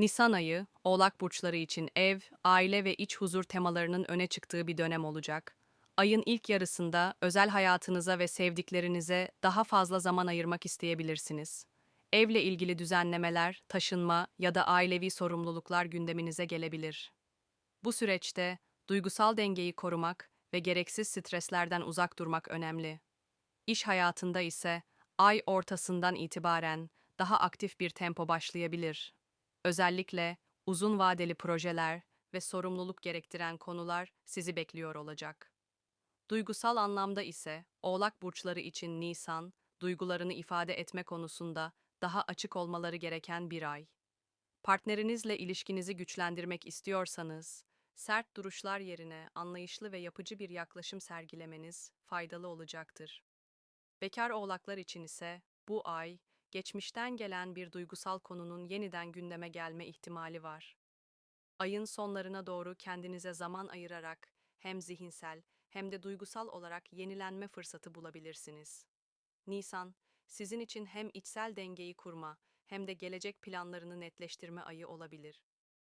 Nisan ayı, Oğlak burçları için ev, aile ve iç huzur temalarının öne çıktığı bir dönem olacak. Ayın ilk yarısında özel hayatınıza ve sevdiklerinize daha fazla zaman ayırmak isteyebilirsiniz. Evle ilgili düzenlemeler, taşınma ya da ailevi sorumluluklar gündeminize gelebilir. Bu süreçte duygusal dengeyi korumak ve gereksiz streslerden uzak durmak önemli. İş hayatında ise ay ortasından itibaren daha aktif bir tempo başlayabilir. Özellikle uzun vadeli projeler ve sorumluluk gerektiren konular sizi bekliyor olacak. Duygusal anlamda ise Oğlak burçları için Nisan, duygularını ifade etme konusunda daha açık olmaları gereken bir ay. Partnerinizle ilişkinizi güçlendirmek istiyorsanız, sert duruşlar yerine anlayışlı ve yapıcı bir yaklaşım sergilemeniz faydalı olacaktır. Bekar oğlaklar için ise bu ay, geçmişten gelen bir duygusal konunun yeniden gündeme gelme ihtimali var. Ayın sonlarına doğru kendinize zaman ayırarak hem zihinsel hem de duygusal olarak yenilenme fırsatı bulabilirsiniz. Nisan, sizin için hem içsel dengeyi kurma hem de gelecek planlarını netleştirme ayı olabilir.